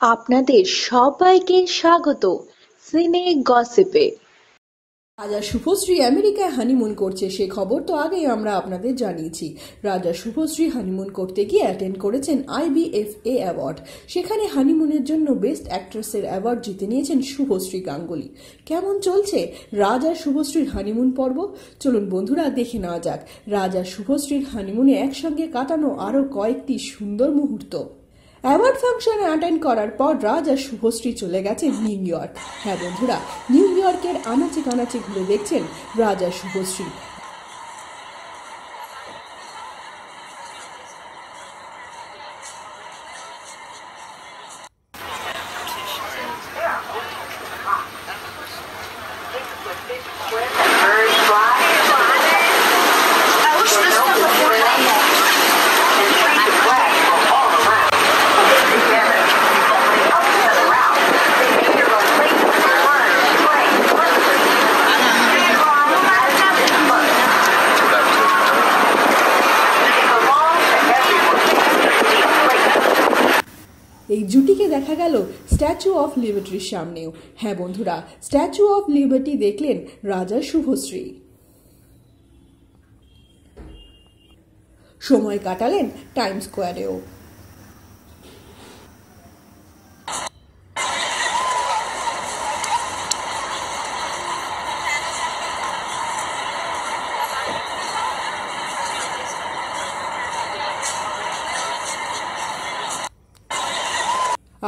আপনাদের সবাইকে স্বাগত সিনে গসিপে। রাজা শুভশ্রী আমেরিকায় হানিমুন করছে, সে খবর তো আগেই আমরা আপনাদের জানিয়েছি। রাজা শুভশ্রী হানিমুন করতে গিয়ে অ্যাটেন্ড করেছেন আইবিএফএ অ্যাওয়ার্ড সেখানে হানিমুনের জন্য বেস্ট অ্যাক্ট্রেসের অ্যাওয়ার্ড জিতে নিয়েছেন শুভশ্রী গাঙ্গুলি। কেমন চলছে রাজা শুভশ্রীর হানিমুন পর্ব? চলুন বন্ধুরা দেখে নেওয়া যাক। রাজা শুভশ্রীর হানিমুনে একসঙ্গে কাটানো আরও কয়েকটি সুন্দর মুহূর্ত। অ্যাওয়ার্ড ফাংশনে অ্যাটেন্ড করার পর রাজ আর শুভশ্রী চলে গেছে নিউ ইয়র্ক। হ্যাঁ বন্ধুরা, নিউ ইয়র্কের আনাচে কানাচে ঘুরে দেখছেন রাজ আর শুভশ্রী এই জুটিকে দেখা গেল স্ট্যাচু অফ লিবার্টির সামনেও। হ্যাঁ বন্ধুরা স্ট্যাচু অফ লিবার্টি দেখলেন রাজা শুভশ্রী। সময় কাটালেন টাইম স্কোয়ারেও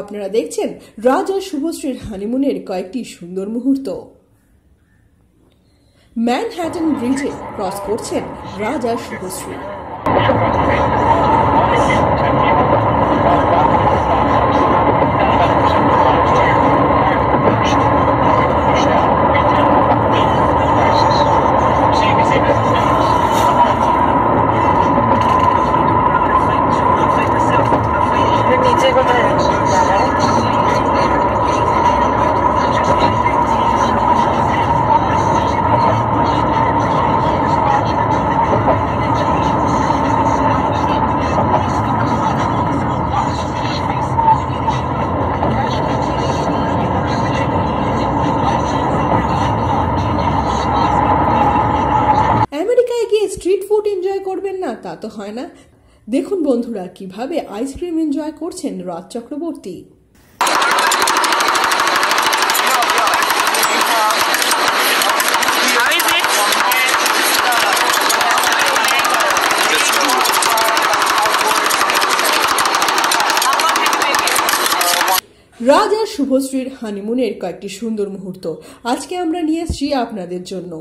আপনারা দেখছেন রাজা শুভশ্রীর হানিমুনের কয়েকটি সুন্দর মুহূর্ত। ম্যানহ্যাটন ব্রিজে ক্রস করছেন রাজা শুভশ্রী নিচে কোথায় দাঁড়ায় আমেরিকায় গিয়ে স্ট্রিট ফুড এনজয় করবেন না তা তো হয় না। দেখুন বন্ধুরা, কীভাবে আইসক্রিম এনজয় করছেন রাজ চক্রবর্তী? রাজ শুভশ্রীর হানিমুনের কয়েকটি সুন্দর মুহূর্ত। আজকে আমরা নিয়ে এসেছি আপনাদের জন্য।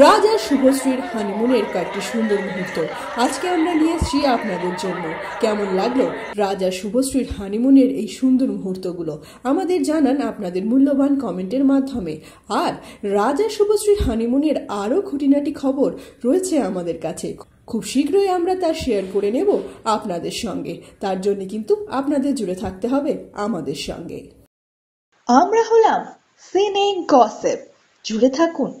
রাজ শুভশ্রীর হানিমুনের কয়েকটি সুন্দর মুহূর্ত। আজকে আমরা নিয়ে এসেছি আপনাদের জন্য। কেমন লাগল রাজ শুভশ্রীর হানিমুনের এই সুন্দর মুহূর্তগুলো? আমাদের জানান আপনাদের মূল্যবান কমেন্টের মাধ্যমে। আর রাজ শুভশ্রীর হানিমুনের আরও খুঁটিনাটি খবর রয়েছে আমাদের কাছে। খুব শীঘ্রই আমরা তা শেয়ার করে নেব আপনাদের সঙ্গে। তার জন্য কিন্তু আপনাদের জুড়ে থাকতে হবে আমাদের সঙ্গে। আমরা হলাম সিনে গসিপ। জুড়ে থাকুন।